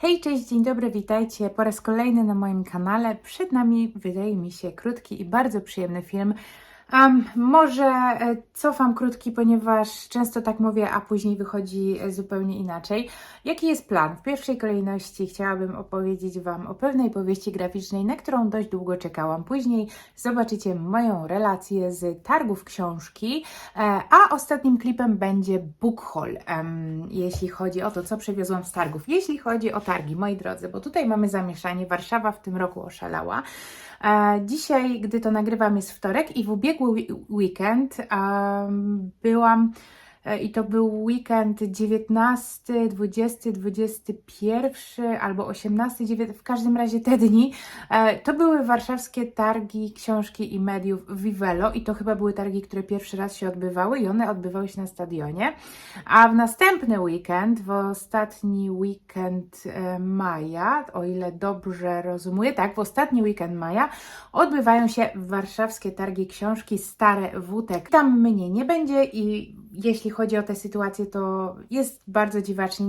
Hej, cześć, dzień dobry, witajcie po raz kolejny na moim kanale. Przed nami, wydaje mi się, krótki i bardzo przyjemny film. Um, może e, cofam krótki, ponieważ często tak mówię, a później wychodzi e, zupełnie inaczej. Jaki jest plan? W pierwszej kolejności chciałabym opowiedzieć Wam o pewnej powieści graficznej, na którą dość długo czekałam. Później zobaczycie moją relację z targów książki, e, a ostatnim klipem będzie book haul, em, jeśli chodzi o to, co przywiozłam z targów. Jeśli chodzi o targi, moi drodzy, bo tutaj mamy zamieszanie, Warszawa w tym roku oszalała. E, Dzisiaj, gdy to nagrywam, jest wtorek i w ubiegły weekend byłam i to był weekend 19, 20, 21 albo 18, 19, w każdym razie te dni. E, To były warszawskie targi książki i mediów Vivelo i to chyba były targi, które pierwszy raz się odbywały i one odbywały się na stadionie. A w następny weekend, w ostatni weekend e, maja, o ile dobrze rozumuję, tak, w ostatni weekend maja odbywają się warszawskie targi książki Stare Wótek. Tam mnie nie będzie i jeśli chodzi o tę sytuację, to jest bardzo dziwacznie.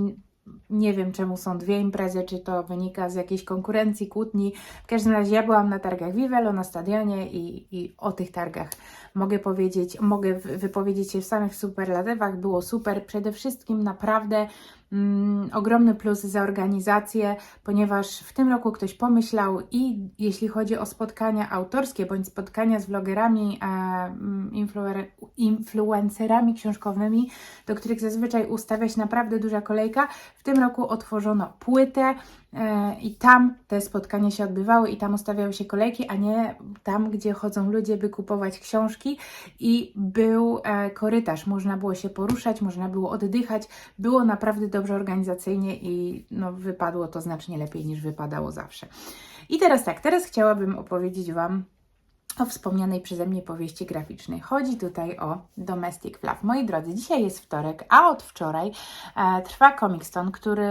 Nie wiem, czemu są dwie imprezy, czy to wynika z jakiejś konkurencji, kłótni. W każdym razie ja byłam na targach Vivelo, na stadionie i, i o tych targach mogę powiedzieć, mogę wy- wypowiedzieć się w samych superlatywach. Było super. Przede wszystkim naprawdę mm, ogromny plus za organizację, ponieważ w tym roku ktoś pomyślał i jeśli chodzi o spotkania autorskie bądź spotkania z vlogerami, e, mm, influencerami książkowymi, do których zazwyczaj ustawia się naprawdę duża kolejka, w tym roku otworzono płytę i tam te spotkania się odbywały i tam ustawiały się kolejki, a nie tam, gdzie chodzą ludzie, by kupować książki. I był e, korytarz, można było się poruszać, można było oddychać, było naprawdę dobrze organizacyjnie i no, wypadło to znacznie lepiej niż wypadało zawsze. I teraz tak, teraz chciałabym opowiedzieć Wam o wspomnianej przeze mnie powieści graficznej. Chodzi tutaj o Domestic Fluff. Moi drodzy, dzisiaj jest wtorek, a od wczoraj e, trwa Comicston, który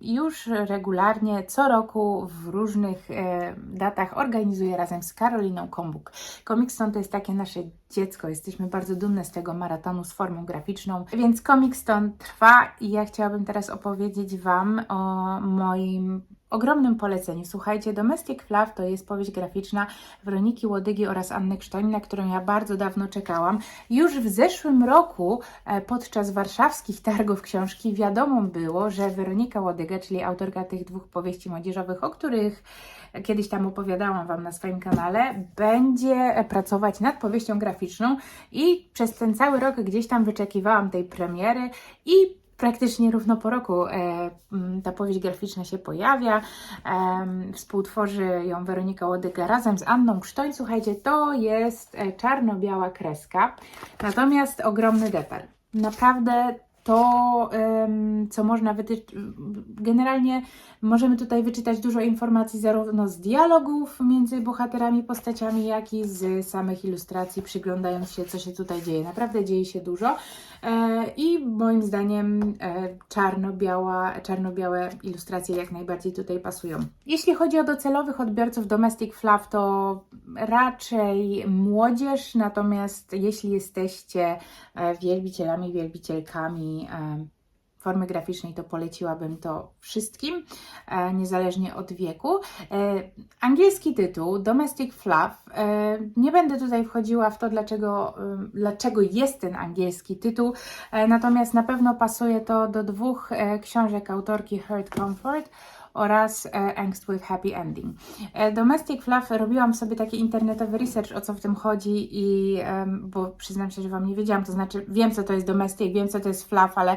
już regularnie co roku w różnych e, datach organizuje razem z Karoliną Kombuk. Comicston to jest takie nasze dziecko, jesteśmy bardzo dumne z tego maratonu z formą graficzną, więc Comicston trwa i ja chciałabym teraz opowiedzieć Wam o moim ogromnym poleceniu. Słuchajcie, Domestic Fluff to jest powieść graficzna Weroniki Łodygi oraz Anny Krztoń, na którą ja bardzo dawno czekałam. Już w zeszłym roku e, podczas warszawskich targów książki wiadomo było, że Weronika Łodyga, czyli autorka tych dwóch powieści młodzieżowych, o których kiedyś tam opowiadałam Wam na swoim kanale, będzie e, pracować nad powieścią graficzną i przez ten cały rok gdzieś tam wyczekiwałam tej premiery i praktycznie równo po roku e, ta powieść graficzna się pojawia. Em, współtworzy ją Weronika Łodyga razem z Anną Krztoń. Słuchajcie, to jest e, czarno-biała kreska, natomiast ogromny detal. Naprawdę to, co można wytyczyć, generalnie możemy tutaj wyczytać dużo informacji zarówno z dialogów między bohaterami, postaciami, jak i z samych ilustracji, przyglądając się, co się tutaj dzieje. Naprawdę dzieje się dużo e, i moim zdaniem e, czarno-biała, czarno-białe ilustracje jak najbardziej tutaj pasują. Jeśli chodzi o docelowych odbiorców Domestic Fluff, to raczej młodzież, natomiast jeśli jesteście e, wielbicielami, wielbicielkami e, formy graficznej, to poleciłabym to wszystkim, e, niezależnie od wieku. E, angielski tytuł, Domestic Fluff. Nie będę tutaj wchodziła w to, dlaczego, dlaczego jest ten angielski tytuł, natomiast na pewno pasuje to do dwóch książek autorki Hurt Comfort oraz e, Angst with Happy Ending. E, Domestic Fluff robiłam sobie taki internetowy research, o co w tym chodzi i bo przyznam się, że Wam nie wiedziałam, to znaczy wiem, co to jest domestic, wiem, co to jest fluff, ale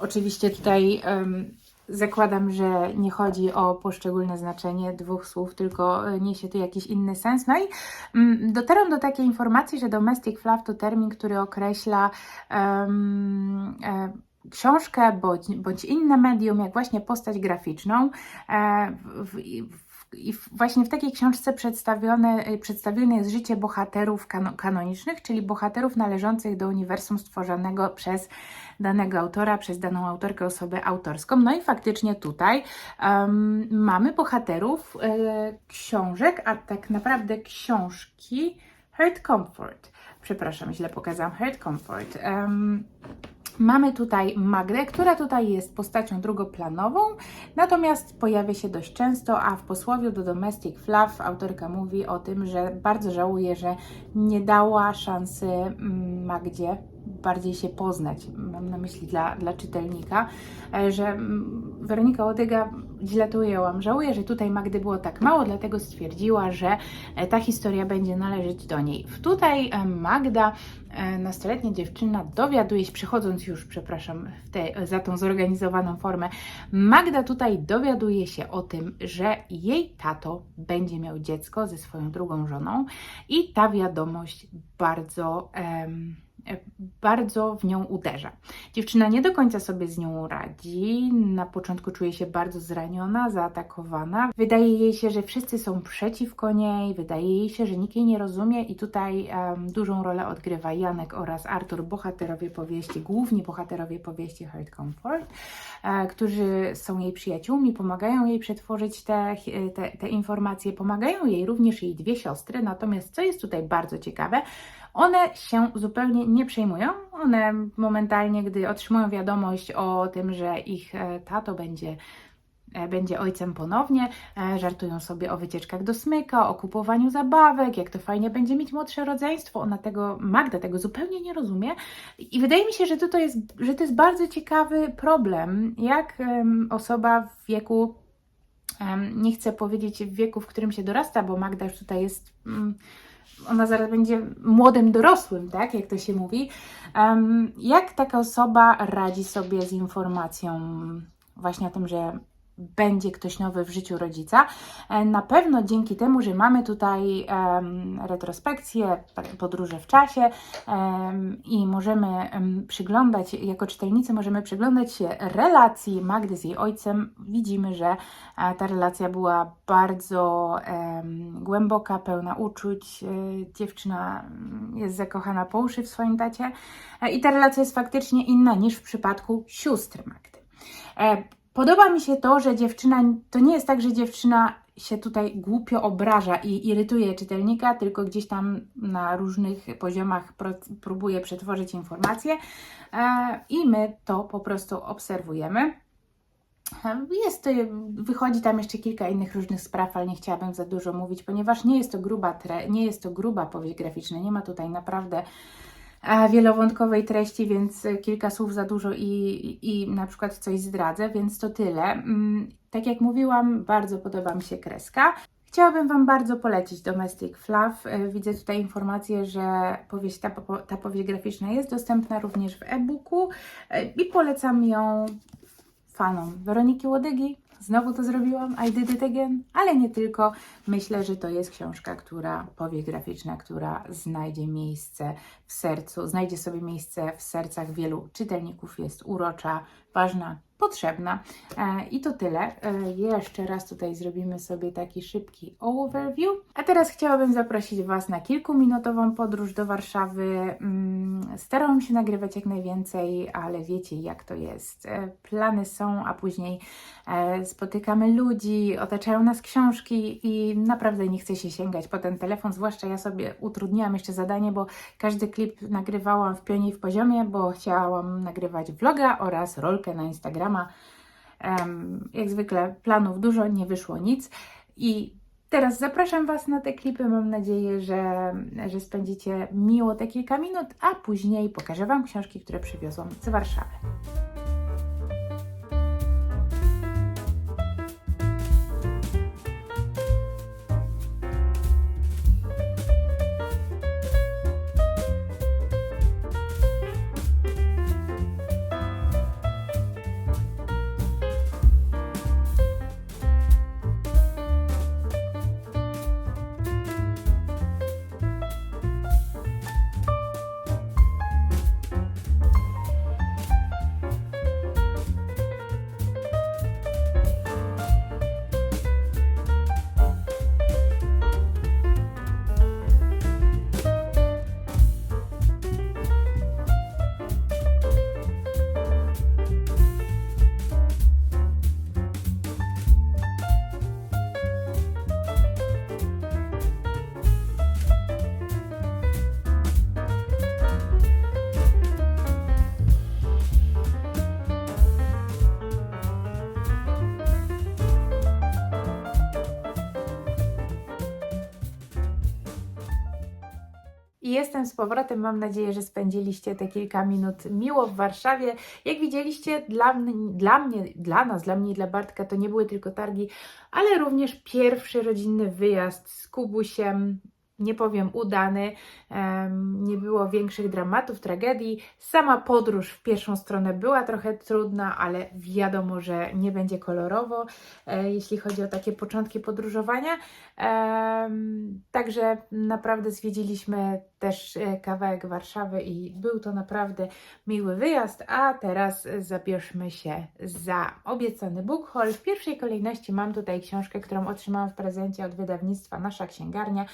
oczywiście tutaj em, zakładam, że nie chodzi o poszczególne znaczenie dwóch słów, tylko e, niesie tu jakiś inny sens. No i mm, dotarłam do takiej informacji, że domestic fluff to termin, który określa e, książkę bądź, bądź inne medium, jak właśnie postać graficzną. E, w, w, i właśnie w takiej książce przedstawione, przedstawione jest życie bohaterów kano, kanonicznych, czyli bohaterów należących do uniwersum stworzonego przez danego autora, przez daną autorkę, osobę autorską. No i faktycznie tutaj em, mamy bohaterów e, książek, a tak naprawdę książki Hurt Comfort. Przepraszam, źle pokazałam. Hurt Comfort. Em, Mamy tutaj Magdę, która tutaj jest postacią drugoplanową, natomiast pojawia się dość często, a w posłowiu do Domestic Fluff autorka mówi o tym, że bardzo żałuje, że nie dała szansy mm, Magdzie bardziej się poznać. Mam na myśli dla, dla czytelnika, e, że mm, Weronika Łodyga źle to ujęłam. Żałuję, że tutaj Magdy było tak mało, dlatego stwierdziła, że e, ta historia będzie należeć do niej. Tutaj e, Magda, nastoletnia dziewczyna, dowiaduje się, przychodząc już, przepraszam, te, za tą zorganizowaną formę, Magda tutaj dowiaduje się o tym, że jej tato będzie miał dziecko ze swoją drugą żoną i ta wiadomość bardzo. Em, bardzo w nią uderza. Dziewczyna nie do końca sobie z nią radzi. Na początku czuje się bardzo zraniona, zaatakowana. Wydaje jej się, że wszyscy są przeciwko niej, wydaje jej się, że nikt jej nie rozumie, i tutaj um, dużą rolę odgrywa Janek oraz Artur, bohaterowie powieści, główni bohaterowie powieści Hard Comfort, e, którzy są jej przyjaciółmi, pomagają jej przetworzyć te, te, te informacje, pomagają jej również jej dwie siostry. Natomiast co jest tutaj bardzo ciekawe, one się zupełnie nie przejmują. One momentalnie, gdy otrzymują wiadomość o tym, że ich e, tato będzie e, będzie ojcem ponownie, e, żartują sobie o wycieczkach do smyka, o kupowaniu zabawek, jak to fajnie będzie mieć młodsze rodzeństwo. Ona tego, Magda tego zupełnie nie rozumie i wydaje mi się, że to, jest, że to jest bardzo ciekawy problem, jak osoba w wieku, nie chcę powiedzieć w wieku, w którym się dorasta, bo Magda już tutaj jest... Ona zaraz będzie młodym dorosłym, tak, jak to się mówi. Um, jak taka osoba radzi sobie z informacją właśnie o tym, że będzie ktoś nowy w życiu rodzica. E, na pewno dzięki temu, że mamy tutaj um, retrospekcję, podróże w czasie um, i możemy um, przyglądać, jako czytelnicy możemy przyglądać się relacji Magdy z jej ojcem, widzimy, że e, ta relacja była bardzo głęboka, pełna uczuć. E, dziewczyna mm, jest zakochana po uszy w swoim tacie i ta relacja jest faktycznie inna niż w przypadku sióstr Magdy. Podoba mi się to, że dziewczyna, to nie jest tak, że dziewczyna się tutaj głupio obraża i irytuje czytelnika, tylko gdzieś tam na różnych poziomach próbuje przetworzyć informacje e, i my to po prostu obserwujemy. E, jest, wychodzi tam jeszcze kilka innych różnych spraw, ale nie chciałabym za dużo mówić, ponieważ nie jest to gruba, tre, nie jest to gruba powieść graficzna, nie ma tutaj naprawdę wielowątkowej treści, więc kilka słów za dużo i, i na przykład coś zdradzę, więc to tyle. Mm, tak jak mówiłam, bardzo podoba mi się kreska. Chciałabym Wam bardzo polecić Domestic Fluff. E, widzę tutaj informację, że powieść, ta, ta powieść graficzna jest dostępna również w e-booku e, i polecam ją fanom Weroniki Łodygi, Znowu to zrobiłam, I did it again, ale nie tylko. Myślę, że to jest książka, która, powieść graficzna, która znajdzie miejsce w sercu, znajdzie sobie miejsce w sercach wielu czytelników, jest urocza, ważna, potrzebna. E, I to tyle. E, jeszcze raz tutaj zrobimy sobie taki szybki overview. A teraz chciałabym zaprosić Was na kilkuminutową podróż do Warszawy. Mm, starałam się nagrywać jak najwięcej, ale wiecie jak to jest. E, plany są, a później spotykamy ludzi, otaczają nas książki i naprawdę nie chce się sięgać po ten telefon, zwłaszcza ja sobie utrudniłam jeszcze zadanie, bo każdy klip nagrywałam w pionie i w poziomie, bo chciałam nagrywać vloga oraz rolkę na Instagrama. Um, jak zwykle planów dużo, nie wyszło nic i teraz zapraszam Was na te klipy. Mam nadzieję, że, że spędzicie miło te kilka minut, a później pokażę Wam książki, które przywiozłam z Warszawy. Jestem z powrotem. Mam nadzieję, że spędziliście te kilka minut miło w Warszawie. Jak widzieliście, dla dla, mnie, dla nas, dla mnie i dla Bartka to nie były tylko targi, ale również pierwszy rodzinny wyjazd z Kubusiem. Nie powiem udany, nie było większych dramatów, tragedii. Sama podróż w pierwszą stronę była trochę trudna, ale wiadomo, że nie będzie kolorowo, e, jeśli chodzi o takie początki podróżowania. Także naprawdę zwiedziliśmy też e, kawałek Warszawy i był to naprawdę miły wyjazd. A teraz zabierzmy się za obiecany book haul. W pierwszej kolejności mam tutaj książkę, którą otrzymałam w prezencie od wydawnictwa Nasza Księgarnia.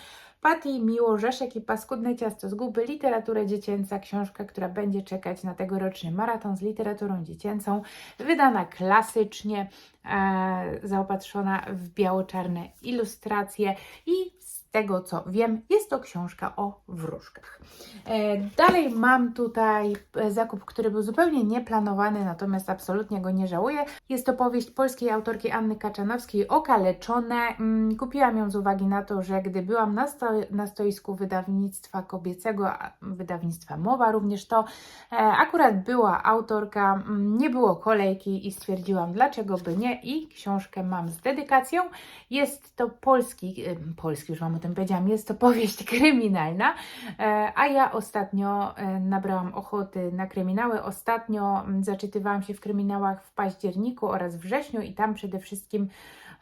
Patty, Miło, Rzeszek i Paskudne Ciasto z Guby, literatura dziecięca, książka, która będzie czekać na tegoroczny maraton z literaturą dziecięcą, wydana klasycznie, e, zaopatrzona w biało-czarne ilustracje i z tego co wiem, jest to książka o wróżkach. E, dalej mam tutaj e, zakup, który był zupełnie nieplanowany, natomiast absolutnie go nie żałuję. Jest to powieść polskiej autorki Anny Kaczanowskiej Okaleczone. Mm, Kupiłam ją z uwagi na to, że gdy byłam na, sto, na stoisku wydawnictwa kobiecego, wydawnictwa Mowa również to, e, akurat była autorka, mm, nie było kolejki i stwierdziłam, dlaczego by nie i książkę mam z dedykacją. Jest to polski, polski już Wam o tym powiedziałam, jest to powieść kryminalna, e, a ja ostatnio e, nabrałam ochoty na kryminały. Ostatnio mm, zaczytywałam się w kryminałach w październiku oraz wrześniu i tam przede wszystkim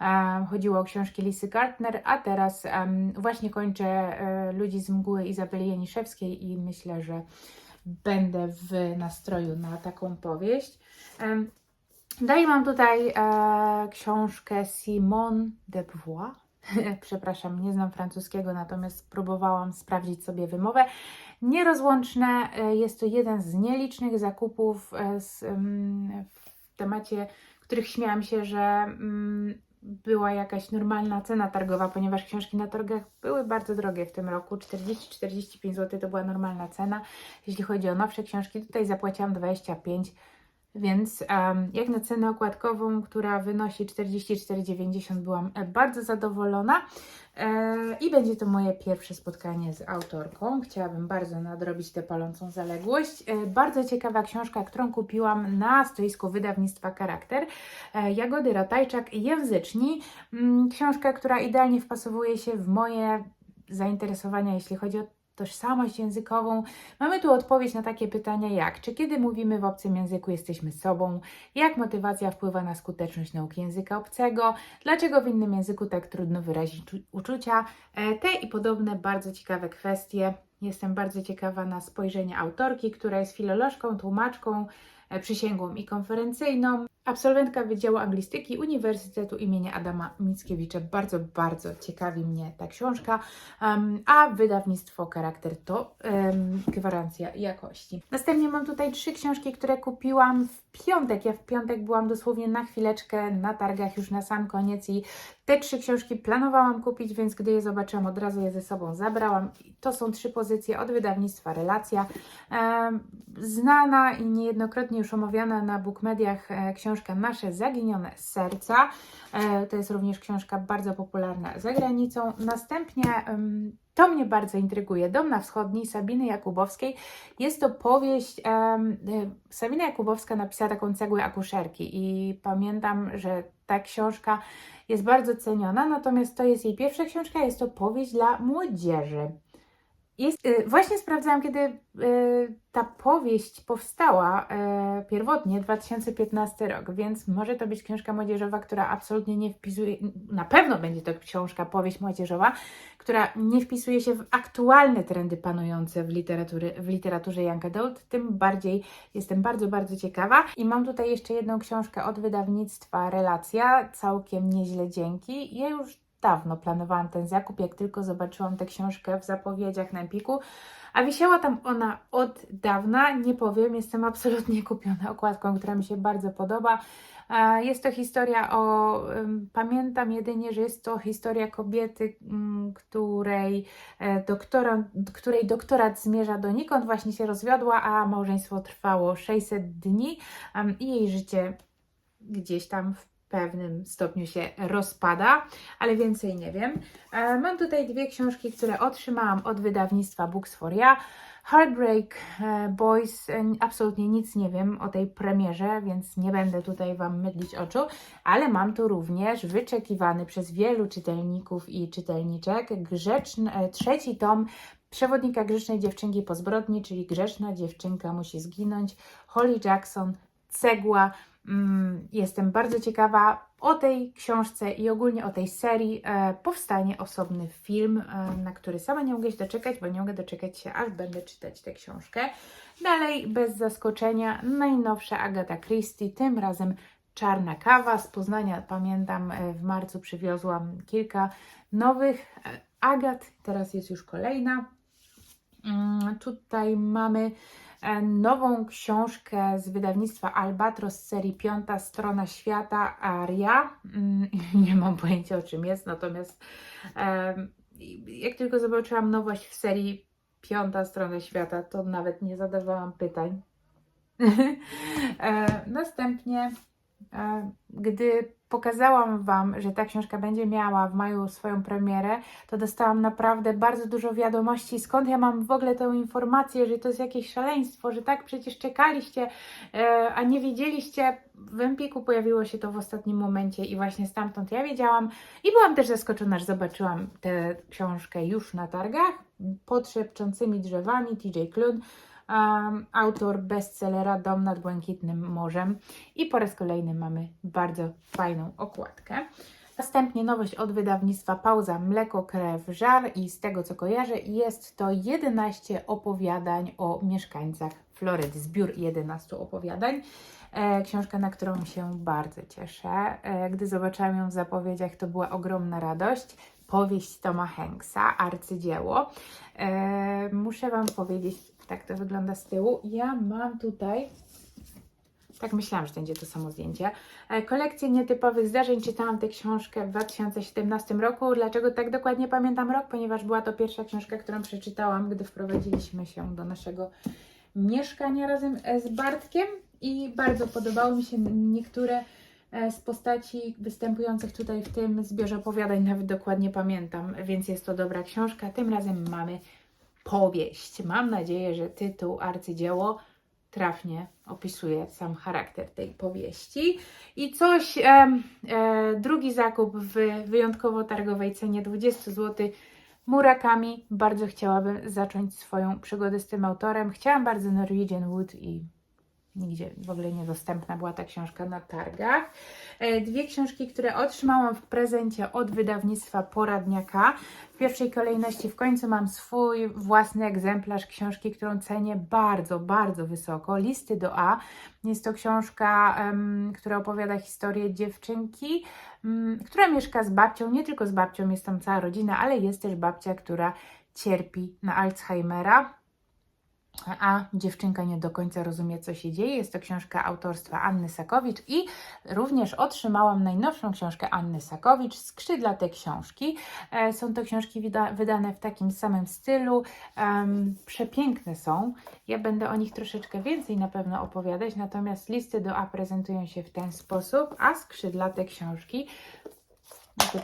e, chodziło o książki Lisy Gartner, a teraz właśnie kończę Ludzi z mgły Izabeli Janiszewskiej i myślę, że będę w nastroju na taką powieść. Em, Dalej mam tutaj książkę Simone de Beauvoir. Przepraszam, nie znam francuskiego, natomiast próbowałam sprawdzić sobie wymowę. Nierozłączne e, jest to jeden z nielicznych zakupów e, z, w temacie, których śmiałam się, że mm, była jakaś normalna cena targowa, ponieważ książki na targach były bardzo drogie w tym roku. 40-45 zł to była normalna cena. Jeśli chodzi o nowsze książki, tutaj zapłaciłam 25 więc em, jak na cenę okładkową, która wynosi 44,90 byłam e, bardzo zadowolona e, i będzie to moje pierwsze spotkanie z autorką. Chciałabym bardzo nadrobić tę palącą zaległość. E, bardzo ciekawa książka, którą kupiłam na stoisku wydawnictwa Charakter. E, Jagody Ratajczak, Języczni. Mm, Książka, która idealnie wpasowuje się w moje zainteresowania, jeśli chodzi o tożsamość językową. Mamy tu odpowiedź na takie pytania jak, czy kiedy mówimy w obcym języku jesteśmy sobą, jak motywacja wpływa na skuteczność nauki języka obcego, dlaczego w innym języku tak trudno wyrazić czu- uczucia, e, te i podobne bardzo ciekawe kwestie. Jestem bardzo ciekawa na spojrzenie autorki, która jest filolożką, tłumaczką, e, przysięgłą i konferencyjną. Absolwentka Wydziału Anglistyki Uniwersytetu imienia Adama Mickiewicza. Bardzo, bardzo ciekawi mnie ta książka, Em, a wydawnictwo Charakter to em, gwarancja jakości. Następnie mam tutaj trzy książki, które kupiłam w piątek. Ja w piątek byłam dosłownie na chwileczkę na targach już na sam koniec i te trzy książki planowałam kupić, więc gdy je zobaczyłam, od razu je ze sobą zabrałam. To są trzy pozycje od wydawnictwa Relacja. Em, Znana i niejednokrotnie już omawiana na bookmediach e, książka Nasze Zaginione Serca. E, To jest również książka bardzo popularna za granicą. Następnie to mnie bardzo intryguje. Dom na wschodniej Sabiny Jakubowskiej. Jest to powieść. e, Sabina Jakubowska napisała taką cegłę akuszerki i pamiętam, że ta książka jest bardzo ceniona, natomiast to jest jej pierwsza książka, jest to powieść dla młodzieży. Jest, y, właśnie sprawdzałam, kiedy y, ta powieść powstała y, pierwotnie, 2015 rok, więc może to być książka młodzieżowa, która absolutnie nie wpisuje, na pewno będzie to książka, powieść młodzieżowa, która nie wpisuje się w aktualne trendy panujące w, literatury, w literaturze Young Adult, tym bardziej jestem bardzo, bardzo ciekawa. I mam tutaj jeszcze jedną książkę od wydawnictwa Relacja, całkiem nieźle dzięki. Ja już dawno planowałam ten zakup, jak tylko zobaczyłam tę książkę w zapowiedziach na Empiku, a wisiała tam ona od dawna, nie powiem, jestem absolutnie kupiona okładką, która mi się bardzo podoba. Jest to historia o, pamiętam jedynie, że jest to historia kobiety, ym, której, e, doktora, której doktorat zmierza donikąd, właśnie się rozwiodła, a małżeństwo trwało 600 dni i jej życie gdzieś tam w pewnym stopniu się rozpada, ale więcej nie wiem. E, Mam tutaj dwie książki, które otrzymałam od wydawnictwa Books for Ja. Heartbreak e, Boys, e, absolutnie nic nie wiem o tej premierze, więc nie będę tutaj Wam mydlić oczu, ale mam tu również wyczekiwany przez wielu czytelników i czytelniczek grzeczny, trzeci tom Przewodnika grzecznej dziewczynki po zbrodni, czyli grzeczna dziewczynka musi zginąć. Holly Jackson, cegła. Mm, Jestem bardzo ciekawa o tej książce i ogólnie o tej serii. E, powstanie osobny film, e, na który sama nie mogę się doczekać, bo nie mogę doczekać się, aż będę czytać tę książkę. Dalej, bez zaskoczenia, najnowsza Agata Christie, tym razem Czarna kawa z Poznania. Pamiętam, e, w marcu przywiozłam kilka nowych Agat, teraz jest już kolejna. Mm, Tutaj mamy nową książkę z wydawnictwa Albatros serii Piąta Strona Świata Aria. Mm, Nie mam pojęcia o czym jest, natomiast em, jak tylko zobaczyłam nowość w serii Piąta Strona Świata, to nawet nie zadawałam pytań. E, Następnie, e, gdy pokazałam Wam, że ta książka będzie miała w maju swoją premierę, to dostałam naprawdę bardzo dużo wiadomości, skąd ja mam w ogóle tą informację, że to jest jakieś szaleństwo, że tak przecież czekaliście, e, a nie wiedzieliście. W Empiku pojawiło się to w ostatnim momencie i właśnie stamtąd ja wiedziałam i byłam też zaskoczona, że zobaczyłam tę książkę już na targach pod szepczącymi drzewami TJ Klun. Autor bestsellera Dom nad Błękitnym Morzem i po raz kolejny mamy bardzo fajną okładkę. Następnie nowość od wydawnictwa Pauza Mleko, Krew, Żar i z tego co kojarzę jest to 11 opowiadań o mieszkańcach Florydy, zbiór 11 opowiadań. E, książka, na którą się bardzo cieszę. E, gdy zobaczyłam ją w zapowiedziach, to była ogromna radość. Powieść Toma Hanksa, arcydzieło. E, muszę Wam powiedzieć, tak to wygląda z tyłu. Ja mam tutaj tak myślałam, że będzie to samo zdjęcie. E, Kolekcję nietypowych zdarzeń. Czytałam tę książkę w 2017 roku. Dlaczego tak dokładnie pamiętam rok? Ponieważ była to pierwsza książka, którą przeczytałam, gdy wprowadziliśmy się do naszego mieszkania razem e, z Bartkiem i bardzo podobały mi się niektóre z postaci występujących tutaj w tym zbiorze opowiadań, nawet dokładnie pamiętam, więc jest to dobra książka. Tym razem mamy powieść. Mam nadzieję, że tytuł Arcydzieło trafnie opisuje sam charakter tej powieści. I coś, e, e, drugi zakup w wyjątkowo targowej cenie 20 zł. Murakami. Bardzo chciałabym zacząć swoją przygodę z tym autorem. Chciałam bardzo Norwegian Wood i nigdzie w ogóle niedostępna była ta książka na targach. E, Dwie książki, które otrzymałam w prezencie od wydawnictwa Poradniaka. W pierwszej kolejności w końcu mam swój własny egzemplarz książki, którą cenię bardzo, bardzo wysoko. Listy do A. Jest to książka, em, która opowiada historię dziewczynki, mm, która mieszka z babcią. Nie tylko z babcią, jest tam cała rodzina, ale jest też babcia, która cierpi na Alzheimera a dziewczynka nie do końca rozumie, co się dzieje. Jest to książka autorstwa Anny Sakowicz i również otrzymałam najnowszą książkę Anny Sakowicz, Skrzydlate książki. E, Są to książki wydane w takim samym stylu. Przepiękne są. Ja będę o nich troszeczkę więcej na pewno opowiadać, natomiast listy do A prezentują się w ten sposób, a skrzydlate książki no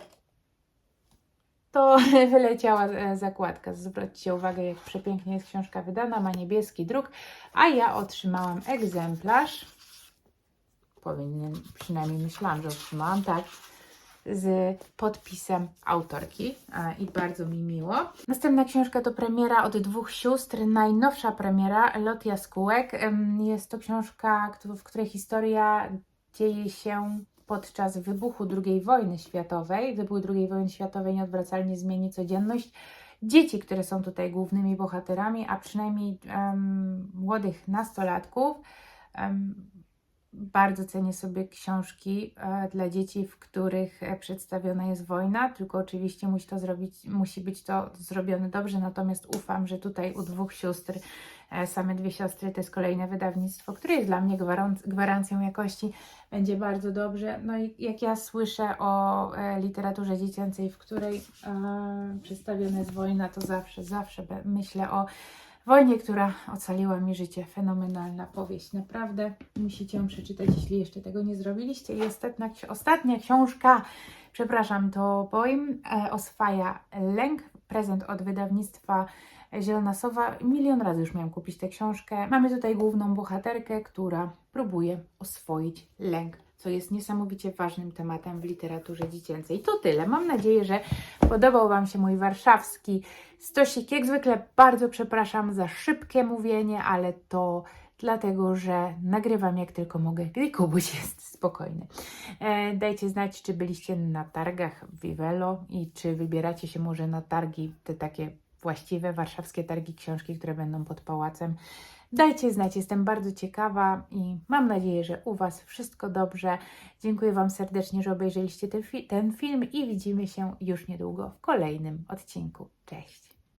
to wyleciała e, zakładka. Zwróćcie uwagę, jak przepięknie jest książka wydana, ma niebieski druk, a ja otrzymałam egzemplarz. Powinien, przynajmniej myślałam, że otrzymałam, tak, z podpisem autorki i bardzo mi miło. Następna książka to premiera od dwóch sióstr, najnowsza premiera, Lot Jaskółek. Jest to książka, w której historia dzieje się podczas wybuchu II wojny światowej. Wybuch II wojny światowej nieodwracalnie zmieni codzienność dzieci, które są tutaj głównymi bohaterami, a przynajmniej em, młodych nastolatków. Em, bardzo cenię sobie książki e, dla dzieci, w których e, przedstawiona jest wojna, tylko oczywiście musi to zrobić, musi być to zrobione dobrze, natomiast ufam, że tutaj u dwóch sióstr, e, same dwie siostry, to jest kolejne wydawnictwo, które jest dla mnie gwaran- gwarancją jakości, będzie bardzo dobrze. No i jak ja słyszę o literaturze dziecięcej, w której przedstawiona jest wojna, to zawsze, zawsze myślę o wojnie, która ocaliła mi życie. Fenomenalna powieść, naprawdę musicie ją przeczytać, jeśli jeszcze tego nie zrobiliście. I ostatnia, ostatnia książka, przepraszam, to Boim e, oswaja lęk, prezent od wydawnictwa Zielona Sowa. Milion razy już miałam kupić tę książkę. Mamy tutaj główną bohaterkę, która próbuje oswoić lęk, co jest niesamowicie ważnym tematem w literaturze dziecięcej. To tyle. Mam nadzieję, że podobał Wam się mój warszawski stosik. Jak zwykle bardzo przepraszam za szybkie mówienie, ale to dlatego, że nagrywam jak tylko mogę, gdy Kubuś jest spokojny. E, dajcie znać, czy byliście na targach w Vivelo i czy wybieracie się może na targi, te takie właściwe warszawskie targi książki, które będą pod pałacem. Dajcie znać, jestem bardzo ciekawa i mam nadzieję, że u Was wszystko dobrze. Dziękuję Wam serdecznie, że obejrzeliście ten, fi- ten film i widzimy się już niedługo w kolejnym odcinku. Cześć!